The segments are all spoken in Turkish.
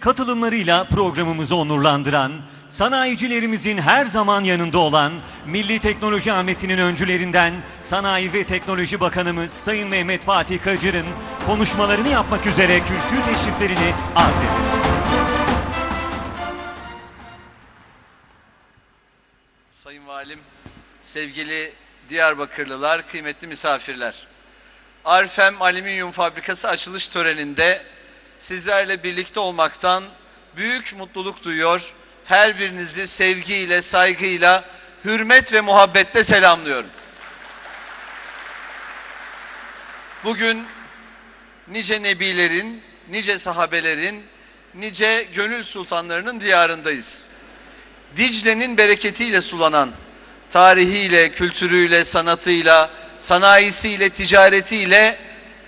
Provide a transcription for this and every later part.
katılımlarıyla programımızı onurlandıran, sanayicilerimizin her zaman yanında olan Milli Teknoloji Hamlesi'nin öncülerinden Sanayi ve Teknoloji Bakanımız Sayın Mehmet Fatih Kacır'ın konuşmalarını yapmak üzere kürsü teşriflerini arz ederim. Sayın Valim, sevgili Diyarbakırlılar, kıymetli misafirler. Arfem Alüminyum Fabrikası açılış töreninde sizlerle birlikte olmaktan büyük mutluluk duyuyor. Her birinizi sevgiyle, saygıyla, hürmet ve muhabbetle selamlıyorum. Bugün nice nebilerin, nice sahabelerin, nice gönül sultanlarının diyarındayız. Dicle'nin bereketiyle sulanan, tarihiyle, kültürüyle, sanatıyla, sanayisiyle, ticaretiyle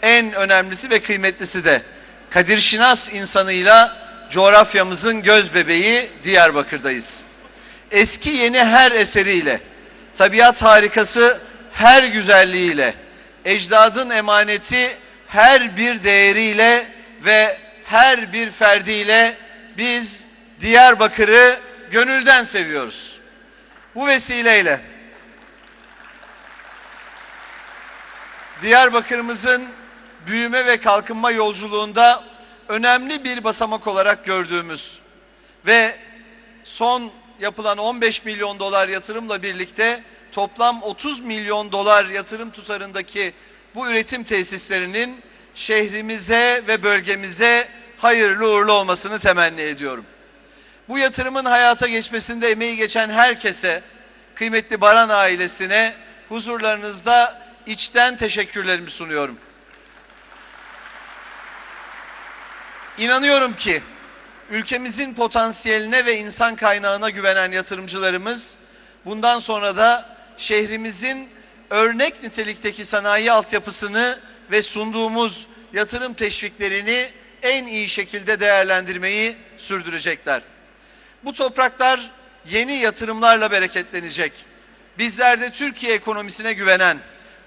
en önemlisi ve kıymetlisi de Kadir Şinas insanıyla coğrafyamızın göz bebeği Diyarbakır'dayız. Eski yeni her eseriyle, tabiat harikası her güzelliğiyle, ecdadın emaneti her bir değeriyle ve her bir ferdiyle biz Diyarbakır'ı gönülden seviyoruz. Bu vesileyle Diyarbakır'ımızın büyüme ve kalkınma yolculuğunda önemli bir basamak olarak gördüğümüz ve son yapılan 15 milyon dolar yatırımla birlikte toplam 30 milyon dolar yatırım tutarındaki bu üretim tesislerinin şehrimize ve bölgemize hayırlı uğurlu olmasını temenni ediyorum. Bu yatırımın hayata geçmesinde emeği geçen herkese, kıymetli Baran ailesine huzurlarınızda içten teşekkürlerimi sunuyorum. İnanıyorum ki ülkemizin potansiyeline ve insan kaynağına güvenen yatırımcılarımız bundan sonra da şehrimizin örnek nitelikteki sanayi altyapısını ve sunduğumuz yatırım teşviklerini en iyi şekilde değerlendirmeyi sürdürecekler. Bu topraklar yeni yatırımlarla bereketlenecek. Bizler de Türkiye ekonomisine güvenen,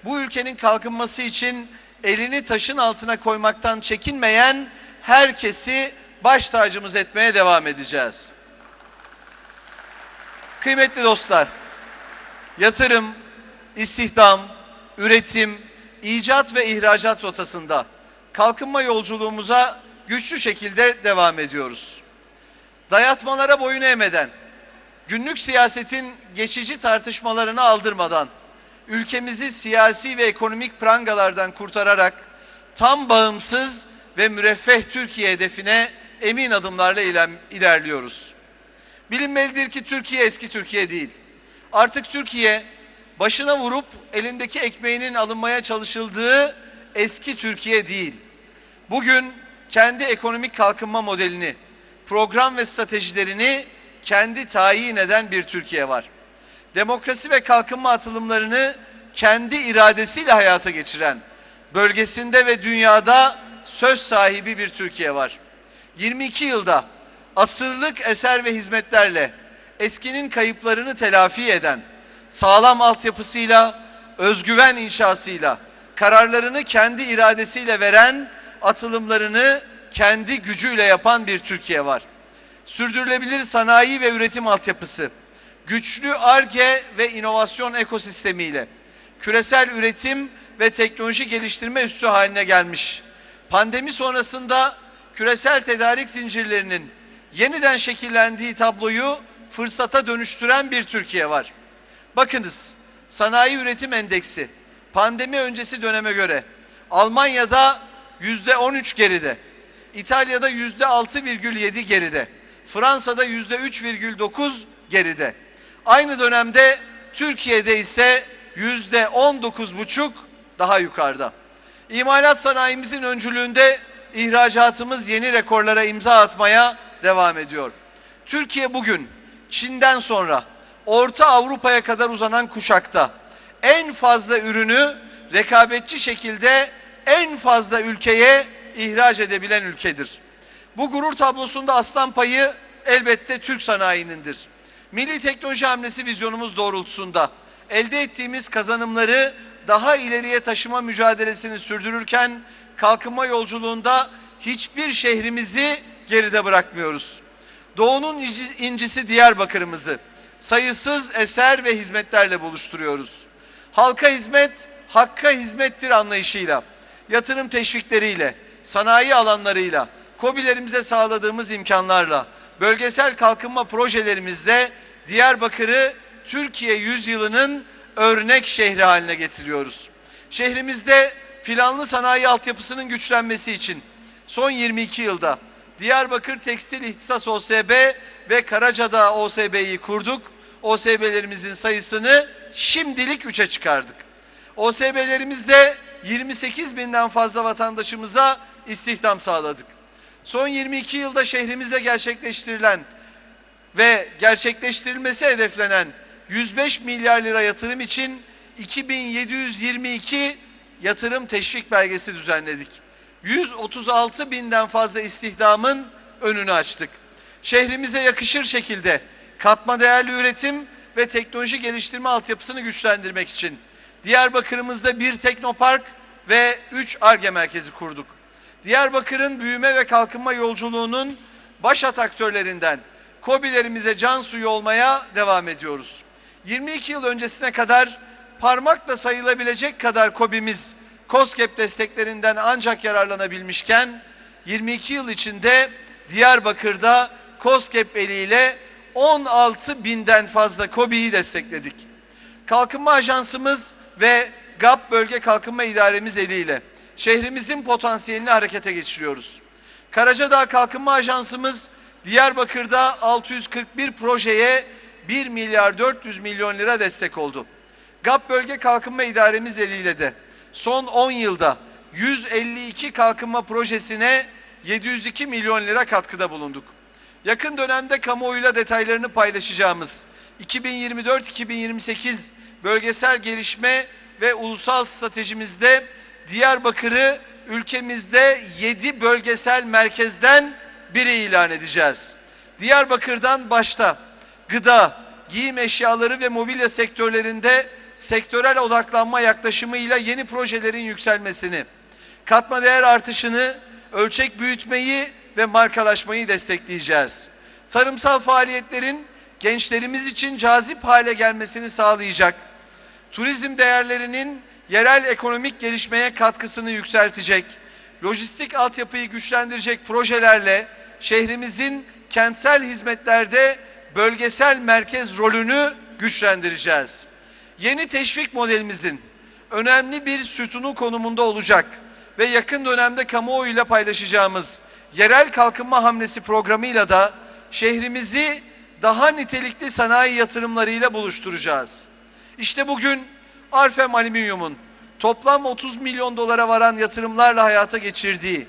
bu ülkenin kalkınması için elini taşın altına koymaktan çekinmeyen herkesi baş tacımız etmeye devam edeceğiz. Kıymetli dostlar, yatırım, istihdam, üretim, icat ve ihracat rotasında kalkınma yolculuğumuza güçlü şekilde devam ediyoruz. Dayatmalara boyun eğmeden, günlük siyasetin geçici tartışmalarını aldırmadan, ülkemizi siyasi ve ekonomik prangalardan kurtararak tam bağımsız ve müreffeh Türkiye hedefine emin adımlarla iler- ilerliyoruz. Bilinmelidir ki Türkiye eski Türkiye değil. Artık Türkiye başına vurup elindeki ekmeğinin alınmaya çalışıldığı eski Türkiye değil. Bugün kendi ekonomik kalkınma modelini, program ve stratejilerini kendi tayin eden bir Türkiye var. Demokrasi ve kalkınma atılımlarını kendi iradesiyle hayata geçiren, bölgesinde ve dünyada söz sahibi bir Türkiye var. 22 yılda asırlık eser ve hizmetlerle eskinin kayıplarını telafi eden, sağlam altyapısıyla, özgüven inşasıyla, kararlarını kendi iradesiyle veren, atılımlarını kendi gücüyle yapan bir Türkiye var. Sürdürülebilir sanayi ve üretim altyapısı, güçlü ARGE ve inovasyon ekosistemiyle küresel üretim ve teknoloji geliştirme üssü haline gelmiş. Pandemi sonrasında küresel tedarik zincirlerinin yeniden şekillendiği tabloyu fırsata dönüştüren bir Türkiye var. Bakınız, sanayi üretim endeksi pandemi öncesi döneme göre Almanya'da yüzde 13 geride, İtalya'da yüzde 6,7 geride, Fransa'da yüzde 3,9 geride. Aynı dönemde Türkiye'de ise yüzde 19,5 daha yukarıda. İmalat sanayimizin öncülüğünde ihracatımız yeni rekorlara imza atmaya devam ediyor. Türkiye bugün Çin'den sonra Orta Avrupa'ya kadar uzanan kuşakta en fazla ürünü rekabetçi şekilde en fazla ülkeye ihraç edebilen ülkedir. Bu gurur tablosunda aslan payı elbette Türk sanayinindir. Milli teknoloji hamlesi vizyonumuz doğrultusunda elde ettiğimiz kazanımları daha ileriye taşıma mücadelesini sürdürürken kalkınma yolculuğunda hiçbir şehrimizi geride bırakmıyoruz. Doğu'nun inci- incisi Diyarbakır'ımızı sayısız eser ve hizmetlerle buluşturuyoruz. Halka hizmet, hakka hizmettir anlayışıyla, yatırım teşvikleriyle, sanayi alanlarıyla, KOBİ'lerimize sağladığımız imkanlarla, bölgesel kalkınma projelerimizle Diyarbakır'ı Türkiye yüzyılının örnek şehri haline getiriyoruz. Şehrimizde planlı sanayi altyapısının güçlenmesi için son 22 yılda Diyarbakır Tekstil İhtisas OSB ve Karacadağ OSB'yi kurduk. OSB'lerimizin sayısını şimdilik 3'e çıkardık. OSB'lerimizde 28 binden fazla vatandaşımıza istihdam sağladık. Son 22 yılda şehrimizde gerçekleştirilen ve gerçekleştirilmesi hedeflenen 105 milyar lira yatırım için 2722 yatırım teşvik belgesi düzenledik. 136 binden fazla istihdamın önünü açtık. Şehrimize yakışır şekilde katma değerli üretim ve teknoloji geliştirme altyapısını güçlendirmek için Diyarbakır'ımızda bir teknopark ve 3 ARGE merkezi kurduk. Diyarbakır'ın büyüme ve kalkınma yolculuğunun başat aktörlerinden KOBİ'lerimize can suyu olmaya devam ediyoruz. 22 yıl öncesine kadar parmakla sayılabilecek kadar KOBİ'miz KOSGEB desteklerinden ancak yararlanabilmişken 22 yıl içinde Diyarbakır'da KOSGEB eliyle 16 binden fazla KOBİ'yi destekledik. Kalkınma Ajansımız ve GAP Bölge Kalkınma İdaremiz eliyle şehrimizin potansiyelini harekete geçiriyoruz. Karacadağ Kalkınma Ajansımız Diyarbakır'da 641 projeye 1 milyar 400 milyon lira destek oldu. GAP Bölge Kalkınma İdaremiz eliyle de son 10 yılda 152 kalkınma projesine 702 milyon lira katkıda bulunduk. Yakın dönemde kamuoyuyla detaylarını paylaşacağımız 2024-2028 bölgesel gelişme ve ulusal stratejimizde Diyarbakır'ı ülkemizde 7 bölgesel merkezden biri ilan edeceğiz. Diyarbakır'dan başta gıda, giyim eşyaları ve mobilya sektörlerinde sektörel odaklanma yaklaşımıyla yeni projelerin yükselmesini, katma değer artışını, ölçek büyütmeyi ve markalaşmayı destekleyeceğiz. Tarımsal faaliyetlerin gençlerimiz için cazip hale gelmesini sağlayacak, turizm değerlerinin yerel ekonomik gelişmeye katkısını yükseltecek, lojistik altyapıyı güçlendirecek projelerle şehrimizin kentsel hizmetlerde bölgesel merkez rolünü güçlendireceğiz. Yeni teşvik modelimizin önemli bir sütunu konumunda olacak ve yakın dönemde kamuoyuyla paylaşacağımız yerel kalkınma hamlesi programıyla da şehrimizi daha nitelikli sanayi yatırımlarıyla buluşturacağız. İşte bugün Arfem Alüminyum'un toplam 30 milyon dolara varan yatırımlarla hayata geçirdiği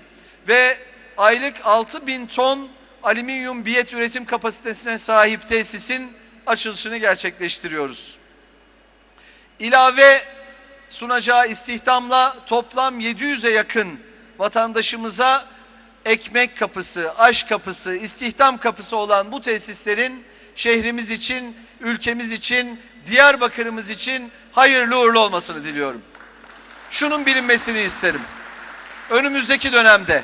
ve aylık 6 bin ton alüminyum biyet üretim kapasitesine sahip tesisin açılışını gerçekleştiriyoruz. İlave sunacağı istihdamla toplam 700'e yakın vatandaşımıza ekmek kapısı, aş kapısı, istihdam kapısı olan bu tesislerin şehrimiz için, ülkemiz için, Diyarbakır'ımız için hayırlı uğurlu olmasını diliyorum. Şunun bilinmesini isterim. Önümüzdeki dönemde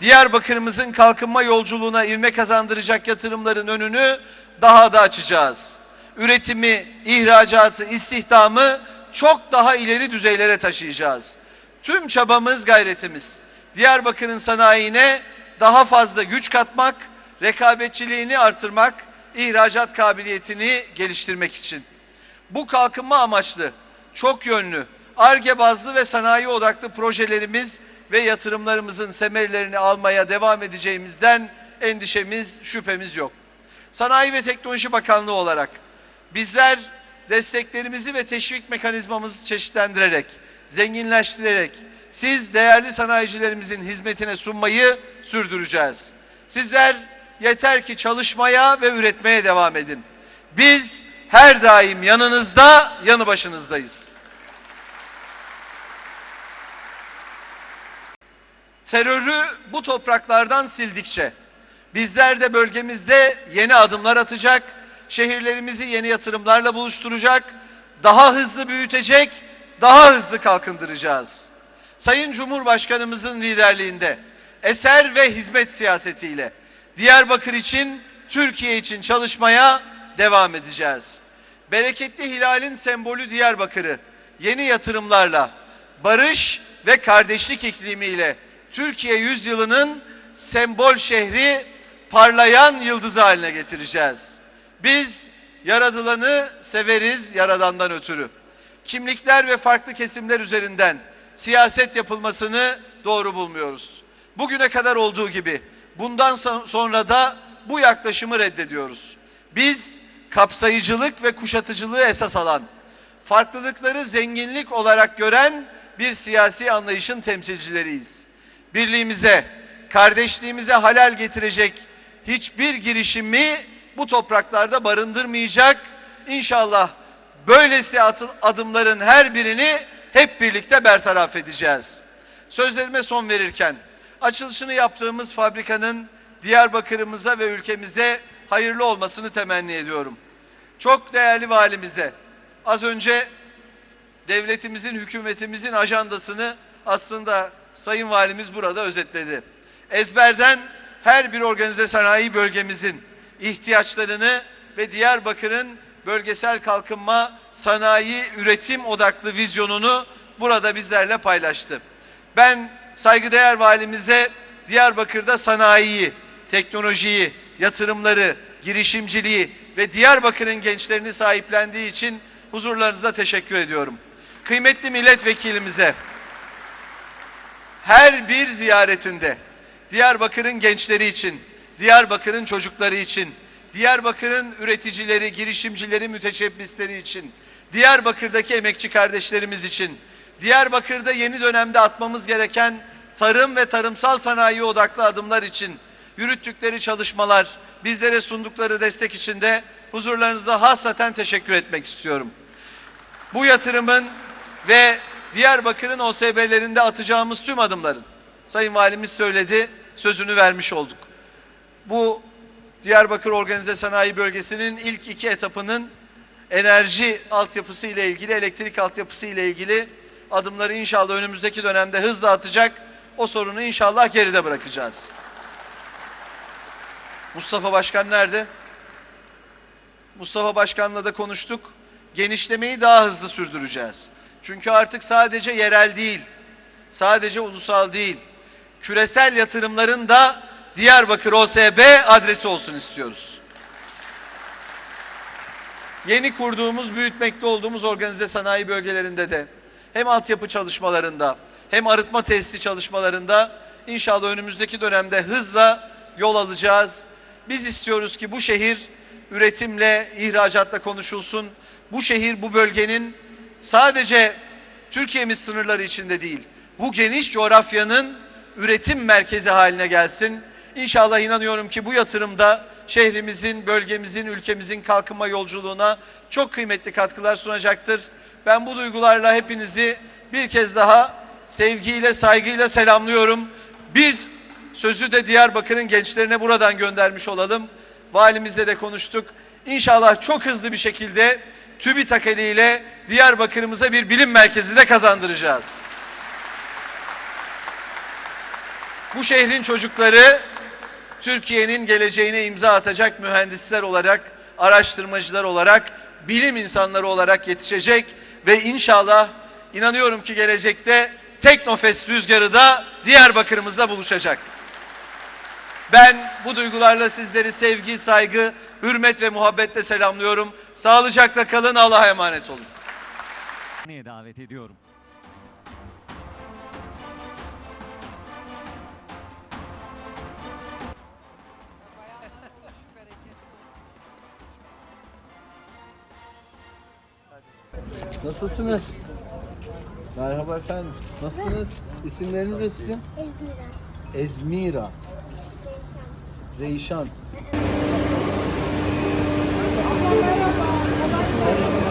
Diyarbakır'ımızın kalkınma yolculuğuna ivme kazandıracak yatırımların önünü daha da açacağız. Üretimi, ihracatı, istihdamı çok daha ileri düzeylere taşıyacağız. Tüm çabamız, gayretimiz Diyarbakır'ın sanayine daha fazla güç katmak, rekabetçiliğini artırmak, ihracat kabiliyetini geliştirmek için. Bu kalkınma amaçlı, çok yönlü, ARGE bazlı ve sanayi odaklı projelerimiz ve yatırımlarımızın semerlerini almaya devam edeceğimizden endişemiz, şüphemiz yok. Sanayi ve Teknoloji Bakanlığı olarak bizler desteklerimizi ve teşvik mekanizmamızı çeşitlendirerek, zenginleştirerek siz değerli sanayicilerimizin hizmetine sunmayı sürdüreceğiz. Sizler yeter ki çalışmaya ve üretmeye devam edin. Biz her daim yanınızda, yanı başınızdayız. Terörü bu topraklardan sildikçe bizler de bölgemizde yeni adımlar atacak, şehirlerimizi yeni yatırımlarla buluşturacak, daha hızlı büyütecek, daha hızlı kalkındıracağız. Sayın Cumhurbaşkanımızın liderliğinde eser ve hizmet siyasetiyle Diyarbakır için, Türkiye için çalışmaya devam edeceğiz. Bereketli Hilal'in sembolü Diyarbakır'ı yeni yatırımlarla, barış ve kardeşlik iklimiyle Türkiye yüzyılının sembol şehri parlayan yıldızı haline getireceğiz. Biz yaradılanı severiz yaradandan ötürü. Kimlikler ve farklı kesimler üzerinden siyaset yapılmasını doğru bulmuyoruz. Bugüne kadar olduğu gibi bundan so- sonra da bu yaklaşımı reddediyoruz. Biz kapsayıcılık ve kuşatıcılığı esas alan, farklılıkları zenginlik olarak gören bir siyasi anlayışın temsilcileriyiz. Birliğimize, kardeşliğimize halal getirecek hiçbir girişimi bu topraklarda barındırmayacak. İnşallah böylesi atı- adımların her birini hep birlikte bertaraf edeceğiz. Sözlerime son verirken açılışını yaptığımız fabrikanın Diyarbakır'ımıza ve ülkemize hayırlı olmasını temenni ediyorum. Çok değerli valimize az önce devletimizin, hükümetimizin ajandasını aslında Sayın Valimiz burada özetledi. Ezberden her bir organize sanayi bölgemizin ihtiyaçlarını ve Diyarbakır'ın bölgesel kalkınma, sanayi, üretim odaklı vizyonunu burada bizlerle paylaştı. Ben saygıdeğer valimize Diyarbakır'da sanayiyi, teknolojiyi, yatırımları, girişimciliği ve Diyarbakır'ın gençlerini sahiplendiği için huzurlarınızda teşekkür ediyorum. Kıymetli milletvekilimize her bir ziyaretinde Diyarbakır'ın gençleri için, Diyarbakır'ın çocukları için, Diyarbakır'ın üreticileri, girişimcileri, müteşebbisleri için, Diyarbakır'daki emekçi kardeşlerimiz için, Diyarbakır'da yeni dönemde atmamız gereken tarım ve tarımsal sanayi odaklı adımlar için yürüttükleri çalışmalar, bizlere sundukları destek için de huzurlarınızda hassaten teşekkür etmek istiyorum. Bu yatırımın ve Diyarbakır'ın OSB'lerinde atacağımız tüm adımların Sayın Valimiz söyledi, sözünü vermiş olduk. Bu Diyarbakır Organize Sanayi Bölgesi'nin ilk iki etapının enerji altyapısı ile ilgili, elektrik altyapısı ile ilgili adımları inşallah önümüzdeki dönemde hızla atacak. O sorunu inşallah geride bırakacağız. Mustafa Başkan nerede? Mustafa Başkan'la da konuştuk. Genişlemeyi daha hızlı sürdüreceğiz. Çünkü artık sadece yerel değil, sadece ulusal değil, küresel yatırımların da Diyarbakır OSB adresi olsun istiyoruz. Yeni kurduğumuz, büyütmekte olduğumuz organize sanayi bölgelerinde de hem altyapı çalışmalarında hem arıtma tesisi çalışmalarında inşallah önümüzdeki dönemde hızla yol alacağız. Biz istiyoruz ki bu şehir üretimle, ihracatla konuşulsun. Bu şehir bu bölgenin sadece Türkiye'miz sınırları içinde değil, bu geniş coğrafyanın üretim merkezi haline gelsin. İnşallah inanıyorum ki bu yatırımda şehrimizin, bölgemizin, ülkemizin kalkınma yolculuğuna çok kıymetli katkılar sunacaktır. Ben bu duygularla hepinizi bir kez daha sevgiyle, saygıyla selamlıyorum. Bir sözü de Diyarbakır'ın gençlerine buradan göndermiş olalım. Valimizle de konuştuk. İnşallah çok hızlı bir şekilde TÜBİTAK eliyle Diyarbakır'ımıza bir bilim merkezi de kazandıracağız. Bu şehrin çocukları Türkiye'nin geleceğine imza atacak mühendisler olarak, araştırmacılar olarak, bilim insanları olarak yetişecek ve inşallah inanıyorum ki gelecekte Teknofest rüzgarı da Diyarbakır'ımızda buluşacak. Ben bu duygularla sizleri sevgi, saygı, hürmet ve muhabbetle selamlıyorum. Sağlıcakla kalın, Allah'a emanet olun. Neye davet ediyorum. Nasılsınız? Merhaba efendim. Nasılsınız? İsimleriniz ne sizin? İzmir'e. Ezmira. Reyşan. Olsun.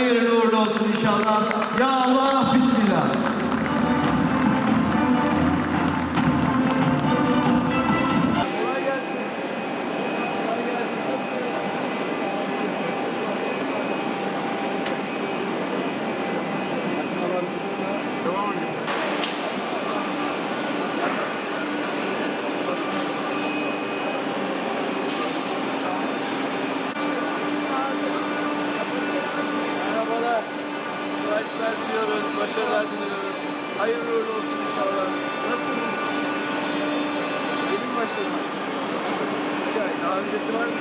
Hayırlı uğurlu olsun inşallah. Ya Allah, öncesi var mı?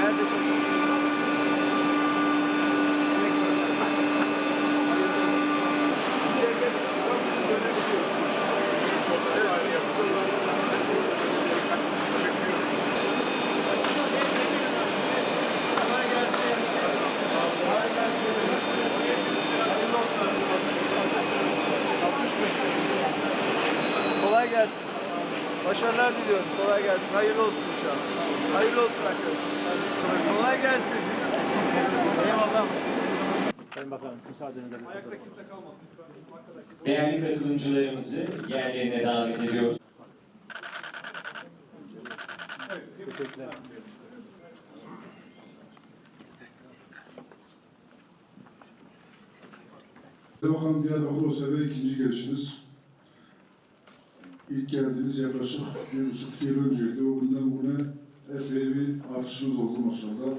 Nerede çalışmışsınız? Emek. Hayırlı olsun. Kolay gelsin. Başarılar diliyorum. Kolay gelsin. Hayırlı olsun inşallah. Hayırlı olsun arkadaşlar. Kolay gelsin. Eyvallah. Sayın Bakanım müsaadenizle. Değerli katılımcılarımızı yerlerine davet ediyoruz. Bakalım Diyarbakır OSB ikinci gelişiniz. İlk geldiğiniz yaklaşık bir buçuk yıl önceydi. O günden bugüne epey bir artışınız oldu maşallah.